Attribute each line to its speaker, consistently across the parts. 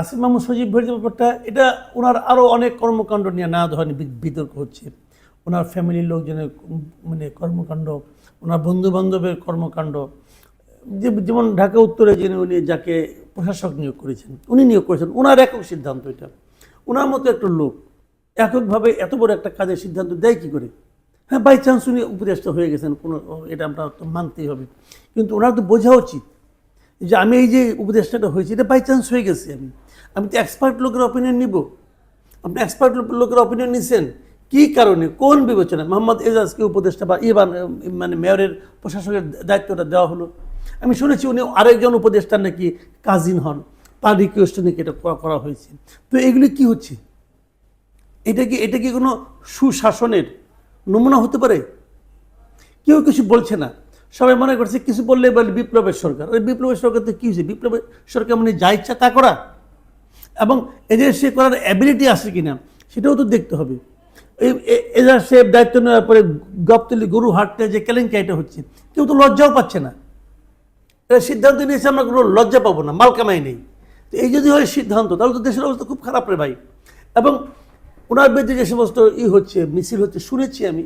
Speaker 1: আসিফ মাহমুদ সজীব ভাইয়ের ব্যাপারটা, এটা ওনার আরও অনেক কর্মকাণ্ড নিয়ে নানা ধরনের বিতর্ক হচ্ছে। ওনার ফ্যামিলির লোকজনের মানে কর্মকাণ্ড, ওনার বন্ধু বান্ধবের কর্মকাণ্ড, যে যেমন ঢাকা উত্তরে যিনি উনি যাকে প্রশাসক নিয়োগ করেছেন, উনি নিয়োগ করেছেন, ওনার একক সিদ্ধান্ত এটা। ওনার মতো একটা লোক এককভাবে এত বড় একটা কাজের সিদ্ধান্ত দেয় কী করে? হ্যাঁ বাই চান্স উনি উপদেষ্টা হয়ে গেছেন, কোনো এটা আমরা তো মানতেই হবে। কিন্তু ওনার তো বোঝা উচিত যে আমি এই যে উপদেষ্টাটা হয়েছে, এটা বাই চান্স হয়ে গেছি আমি। আমি তো এক্সপার্ট লোকের অপিনিয়ন নিব। আপনি এক্সপার্ট লোকের অপিনিয়ন নিছেন। কী কারণে? কোন বিবেচনায়? মোহাম্মদ এজাজকে উপদেষ্টা বা ইয়ে বান- মানে মেয়রের প্রশাসকের দায়িত্বটা দেওয়া হলো? আমি শুনেছি উনি আরেকজন উপদেষ্টা নাকি কাজিন হন। তার রিকোয়েস্টে নাকি এটা করা- করা হয়েছে? তো এগুলি কি হচ্ছে? এটা কি এটা কি কোনো সুশাসনের নমুনা হতে পারে? কেউ কিছু বলছে না। সবাই মনে করছে কিছু বললে বলে বিপ্লবের সরকার। ওই বিপ্লবের সরকার তো কী হয়েছে? বিপ্লবের সরকার মানে যা ইচ্ছা তা করা। এবং এদের সে করার অ্যাবিলিটি আছে কিনা, সেটাও তো দেখতে হবে। এরা সে দায়িত্ব নেওয়ার পরে গপতলি গরু হাটতে যে কেলেঙ্কাইটা হচ্ছে, কেউ তো লজ্জাও পাচ্ছে না। এরা সিদ্ধান্ত নিয়েছে, আমরা কোনো লজ্জা পাবো না, মাল কামাই নেই। তো এই যদি হয় সিদ্ধান্ত, তাহলে তো দেশের অবস্থা খুব খারাপ রে ভাই। এবং ওনার বিরুদ্ধে যে সমস্ত ই হচ্ছে, মিছিল হচ্ছে, শুনেছি আমি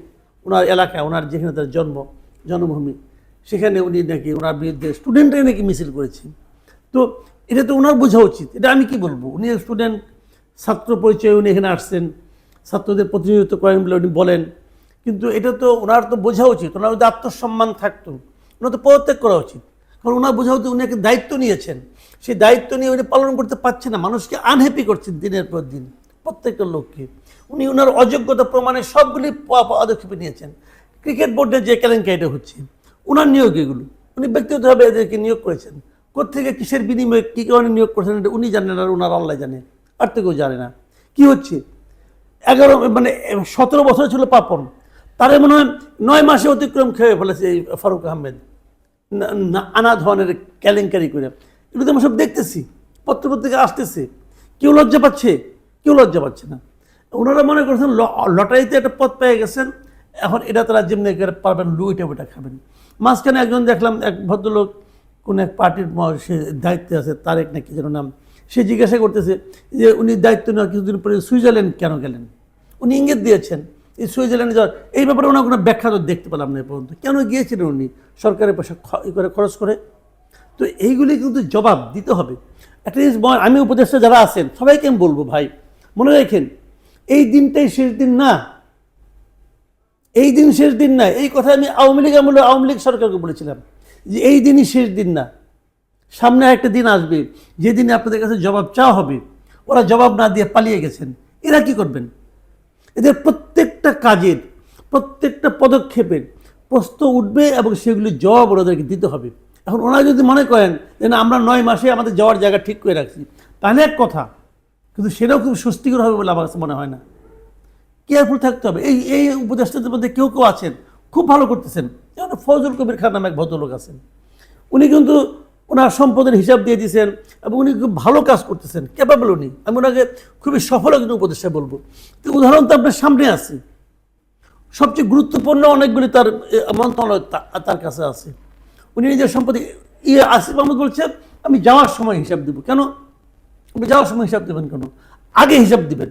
Speaker 1: ওনার এলাকায়, ওনার যেখানে তার জন্ম, জন্মভূমি, সেখানে উনি নাকি ওনার বিরুদ্ধে স্টুডেন্টরাই নাকি মিছিল করেছে। তো এটা তো ওনার বোঝা উচিত। এটা আমি কি বলব? উনি স্টুডেন্ট ছাত্র পরিচয় উনি এখানে আসছেন, ছাত্রদের প্রতিনিধিত্ব করেন বলে উনি বলেন। কিন্তু এটা তো ওনার তো বোঝা উচিত। ওনার যদি আত্মসম্মান থাকতো। ওনার তো পদত্যাগ করা উচিত। কারণ ওনার বোঝা উচিত উনি একটা দায়িত্ব নিয়েছেন। সেই দায়িত্ব নিয়ে উনি পালন করতে পারছেন না। মানুষকে আনহ্যাপি করছেন দিনের পর দিন, প্রত্যেকটা লোককে। উনি ওনার অযোগ্যতা প্রমাণে সবগুলি পদক্ষেপ নিয়েছেন। ক্রিকেট বোর্ডের যে কেলেঙ্কারিটা হচ্ছে ওনার নিয়োগ এগুলো। উনি ব্যক্তিগতভাবে এদেরকে নিয়োগ করেছেন। কোথেকে কিসের বিনিময়ে কী কারণে নিয়োগ করেছেন এটা উনি জানেন আর ওনার আল্লাহ জানে। আর তো কেউ জানে না। কি হচ্ছে? এগারো মানে সতেরো বছর ছিল পাপন। তারে মনে হয় নয় মাসে অতিক্রম খেয়ে ফেলেছে এই ফারুক আহমেদ। আনা ধরনের কেলেঙ্কারি করে। এগুলো তো আমরা সব দেখতেছি, পত্রপত্রিকা আসতেছে। কেউ লজ্জা পাচ্ছে, কেউ লজ্জা পাচ্ছে না। ওনারা মনে করছেন লটারিতে একটা পথ পেয়ে গেছেন, এখন এটা তারা যেমনি পারবেন লুইটা ওইটা খাবেন। মাঝখানে একজন দেখলাম, এক ভদ্রলোক কোন এক পার্টির সে দায়িত্বে আছে, তারেক না কি যেন নাম, সে জিজ্ঞাসা করতেছে যে উনি দায়িত্ব নেওয়া কিছুদিন পরে সুইজারল্যান্ড কেন গেলেন? উনি ইঙ্গিত দিয়েছেন, এই সুইজারল্যান্ডে যাওয়ার এই ব্যাপারে ওনার কোনো ব্যাখ্যা তো দেখতে পেলাম না পর্যন্ত। কেন গিয়েছিলেন উনি? সরকারের পয়সা ই করে খরচ করে? তো এইগুলি কিন্তু জবাব দিতে হবে। জিনিস আমি উপদেষ্টা যারা আছেন, সবাইকে আমি বলব ভাই, মনে রাখেন, এই দিনটাই শেষ দিন না। এই দিন শেষ দিন না, এই কথা আমি আওয়ামী লীগ আমলে আওয়ামী লীগ সরকারকে বলেছিলাম। যে এই দিনই শেষ দিন না। সামনে একটা দিন আসবে যেদিনে আপনাদের কাছে জবাব চাওয়া হবে, ওরা জবাব না দিয়ে পালিয়ে গেছেন। এরা কি করবেন? এদের প্রত্যেকটা কাজের, প্রত্যেকটা পদক্ষেপের প্রশ্ন উঠবে এবং সেগুলির জবাব ওনাদেরকে দিতে হবে। এখন ওনারা যদি মনে করেন যে না, আমরা নয় মাসে আমাদের যাওয়ার জায়গা ঠিক করে রাখছি, তাহলে এক কথা, কিন্তু সেটাও খুব স্বস্তিকর হবে বলে আমার কাছে মনে হয় না। কেয়ারফুল থাকতে হবে। এই এই উপদেষ্টাদের মধ্যে কেউ কেউ আছেন, খুব ভালো করতেছেন। যেমন ফজল কবির খান নামে এক ভদ্রলোক আছেন। উনি কিন্তু ওনার সম্পদের হিসাব দিয়ে দিয়েছেন এবং উনি খুব ভালো কাজ করতেছেন ক্যাপাবল উনি। আমি ওনাকে খুবই সফল একজন উপদেষ্টা বলব। তো উদাহরণ তো আপনার সামনে আছে। সবচেয়ে গুরুত্বপূর্ণ অনেকগুলি তার মন্ত্রণালয় তার কাছে আছে। উনি নিজের সম্পত্তি ইয়ে আসিফ আহমদ বলছেন আমি যাওয়ার সময় হিসাব দিব। কেন? আপনি যাওয়ার সময় হিসাব দেবেন কেন? আগে হিসাব দিবেন।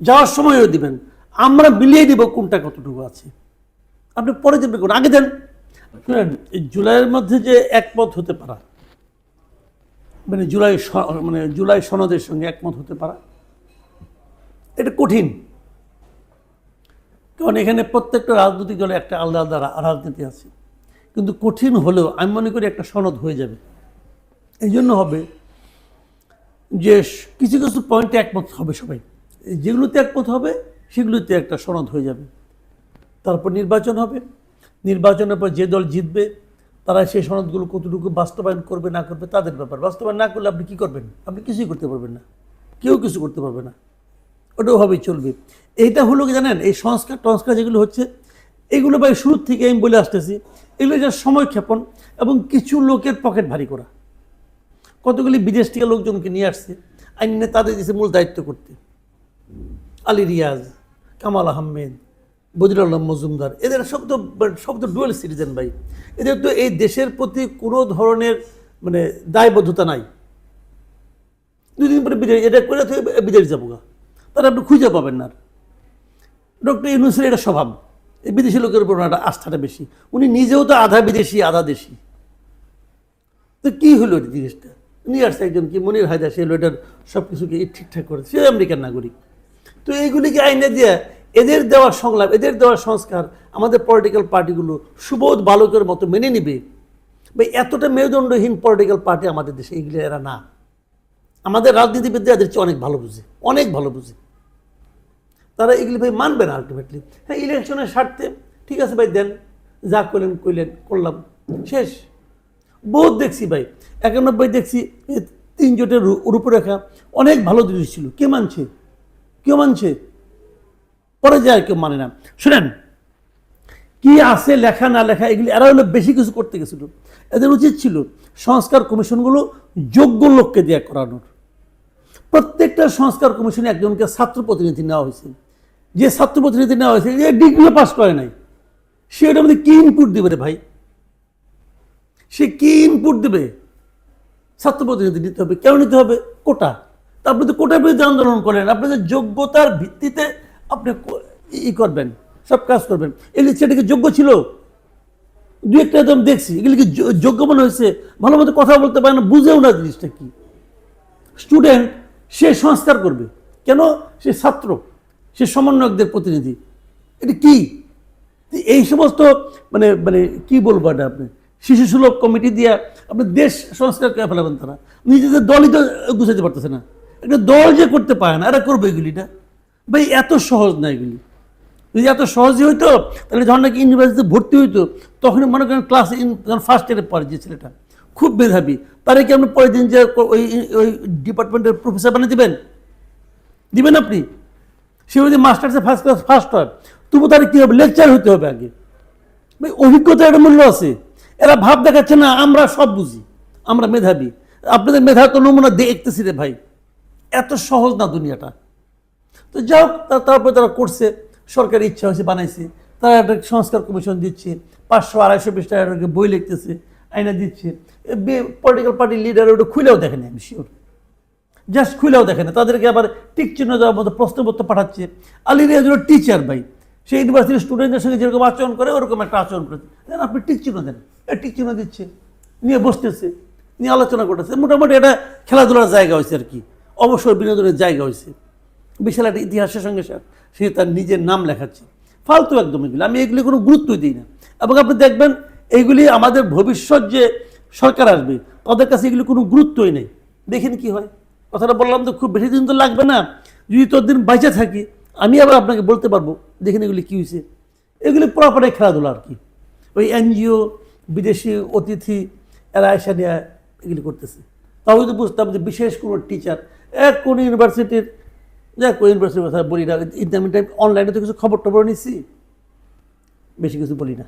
Speaker 1: যাওয়ার সময়ও দিবেন। আমরা মিলিয়ে দিব কোনটা কতটুকু আছে। আপনি পরে দেবেন কোন। আগে দেন। জুলাইয়ের মধ্যে যে একমত হতে পারা মানে জুলাই মানে জুলাই সনদের সঙ্গে একমত হতে পারা, এটা কঠিন। কারণ এখানে প্রত্যেকটা রাজনৈতিক দলে একটা আলাদা আলাদা রাজনীতি আছে। কিন্তু কঠিন হলেও আমি মনে করি একটা সনদ হয়ে যাবে। এই জন্য হবে যে কিছু কিছু পয়েন্টে একমত হবে সবাই। যেগুলোতে একমত হবে, সেগুলোতে একটা সনদ হয়ে যাবে। তারপর নির্বাচন হবে। নির্বাচনের পর যে দল জিতবে, তারা সেই সনদগুলো কতটুকু বাস্তবায়ন করবে, না করবে, তাদের ব্যাপার। বাস্তবায়ন না করলে আপনি কী করবেন? আপনি কিছুই করতে পারবেন না। কেউ কিছু করতে পারবে না। ওটাও ভাবেই চলবে। এইটা হলো কি জানেন? এই সংস্কার, টংস্কার যেগুলো হচ্ছে, এগুলো ভাই শুরুর থেকে আমি বলে আসতেছি, এগুলো যা সময় ক্ষেপণ এবং কিছু লোকের পকেট ভারী করা। কতগুলি বিদেশ থেকে লোকজনকে নিয়ে আসছে, আইনে তাদের দিয়েছে মূল দায়িত্ব করতে। আলী রিয়াজ, কামাল আহমেদ বদির আলম মজুমদার। এদের সব তো সব তো ডুয়েল সিটিজেন ভাই। এদের তো এই দেশের প্রতি কোনো ধরনের মানে দায়বদ্ধতা নাই। দুদিন পরে বিদেশ এটা করে বিদেশ যাব গা। তাহলে আপনি খুঁজে পাবেন না। ডক্টর ইউনুসের এটা স্বভাব। এই বিদেশি লোকের উপর ওনার আস্থাটা বেশি। উনি নিজেও তো আধা বিদেশি, আধা দেশি। তো কি হলো জিনিসটা? নিয়ে আসছে একজন কি মনির হায়দা সে হলো এটার সব কিছুকে ঠিকঠাক করে সে আমেরিকান নাগরিক। তো এইগুলিকে আইনে দিয়ে এদের দেওয়া সংলাপ, এদের দেওয়ার সংস্কার আমাদের পলিটিক্যাল পার্টিগুলো সুবোধ বালকের মতো মেনে নিবে। বা এতটা মেরুদণ্ডহীন পলিটিক্যাল পার্টি আমাদের দেশে এইগুলো এরা না। আমাদের রাজনীতিবিদরা এদের চেয়ে অনেক ভালো বুঝে, অনেক ভালো বুঝে। তারা এগুলি ভাই মানবে না আলটিমেটলি হ্যাঁ ইলেকশনের স্বার্থে, ঠিক আছে ভাই, দেন, যা করলেন কইলেন করলাম, শেষ। বহুত দেখছি ভাই, একানব্বই দেখছি তিন জোটের রূপরেখা, অনেক ভালো জিনিস ছিল। কে মানছে? কেউ মানছে? পরে যায় কেউ মানে না। শুনেন, কি আছে লেখা না লেখা, এগুলি এরা হলো বেশি কিছু করতে গেছিল। এদের উচিত ছিল সংস্কার কমিশনগুলো যোগ্য লোককে দিয়ে করানোর। প্রত্যেকটা সংস্কার কমিশনে একজনকে ছাত্র প্রতিনিধি নেওয়া হয়েছে। যে ছাত্র প্রতিনিধি নেওয়া হয়েছে যে ডিগ্রি পাস করে নাই। সে ওটার মধ্যে কি ইনপুট দেবে রে ভাই? সে কি ইনপুট দেবে? ছাত্র প্রতিনিধি নিতে হবে, কেন নিতে হবে? কোটা। তারপরে তো কোটার বিরুদ্ধে আন্দোলন করেন। আপনাদের যোগ্যতার ভিত্তিতে আপনি ই করবেন, সব কাজ করবেন। এগুলি সেটাকে যোগ্য ছিল? দু একটা একদম দেখছি, এগুলি কি যোগ্য মনে হয়েছে? ভালো মতো কথা বলতে পারে না, বুঝেও না জিনিসটা কি। স্টুডেন্ট সে সংস্কার করবে। কেন? সে ছাত্র, সে সমন্বয়কদের প্রতিনিধি। এটা কি? এই সমস্ত মানে মানে কি বলব এটা আপনি? শিশু সুলভ কমিটি দিয়ে আপনি দেশ সংস্কার করে ফেলাবেন তারা। নিজেদের দলই তো গুছাতে পারতেছে না। একটা দল যে করতে পারে না, এরা করবে এগুলিটা ভাই, এত সহজ না এগুলি। যদি এত সহজই হইতো, তাহলে যখন নাকি ইউনিভার্সিটিতে ভর্তি হইতো, তখন মনে করেন ক্লাস ইন যখন ফার্স্ট ইয়ারে পড়ে যে ছেলেটা। খুব মেধাবী। তারা কি আপনি পরের দিন যে ওই ওই ডিপার্টমেন্টের প্রফেসর বানিয়ে দেবেন? দিবেন আপনি? সে যদি মাস্টার্সে ফার্স্ট ক্লাস ফার্স্ট হয়, তবু তার কী হবে? লেকচার হতে হবে আগে। ভাই, অভিজ্ঞতা একটা মূল্য আছে। এরা ভাব দেখাচ্ছে, না, আমরা সব বুঝি। আমরা মেধাবী। আপনাদের মেধা তো নমুনা দেখতেছি রে ভাই। এত সহজ না দুনিয়াটা। তো যাই হোক তারপরে তারা করছে, সরকারি ইচ্ছা হয়েছে বানাইছে। তারা একটা সংস্কার কমিশন দিচ্ছে, পাঁচশো আড়াইশো বিশ টাকা বই লিখতেছে আইনা দিচ্ছে। পলিটিক্যাল পার্টির লিডার ওটা খুলেও দেখেনি আমি শিওর জাস্ট খুলেও দেখে না তাদেরকে আবার টিক চিহ্ন দেওয়ার মতো প্রশ্নপত্র পাঠাচ্ছে। আলী রিয়াজ টিচার ভাই সেই ইউনিভার্সিটির স্টুডেন্টদের সঙ্গে যেরকম আচরণ করে, ওরকম একটা আচরণ করে দেন আপনি টিক চিহ্ন দেন টিক চিহ্ন দিচ্ছে, নিয়ে বসতেছে, নিয়ে আলোচনা করতেছে। মোটামুটি এটা খেলাধুলার জায়গা হয়েছে আর কি, অবসর বিনোদনের জায়গা হয়েছে। বিশাল একটা ইতিহাসের সঙ্গে সে- তার নিজের নাম লেখাচ্ছে। ফালতু একদম এগুলি। আমি এগুলি কোনো গুরুত্বই দিই না। এবং আপনি দেখবেন এইগুলি আমাদের ভবিষ্যৎ যে সরকার আসবে, তাদের কাছে এগুলি কোনো গুরুত্বই নেই। দেখেন কি হয়। কথাটা বললাম তো খুব বেশি দিন তো লাগবে না। যদি তোর দিন বাইচে থাকি, আমি আবার আপনাকে বলতে পারব, দেখেন এগুলি কী হয়েছে এগুলি পুরোপুরি খেলাধুলা আর কি। ওই এনজিও, বিদেশি অতিথি, এরা এসে নিয়ে এগুলি করতেছে। তাও তো বুঝতাম যে বিশেষ কোনো টিচার এক কোন ইউনিভার্সিটির যাক কোন ইউনিভার্সিটির কথা বলি না। ইন্টারমিডিয়েট অনলাইনে তো কিছু খবর টবর নিচ্ছি। বেশি কিছু বলি না।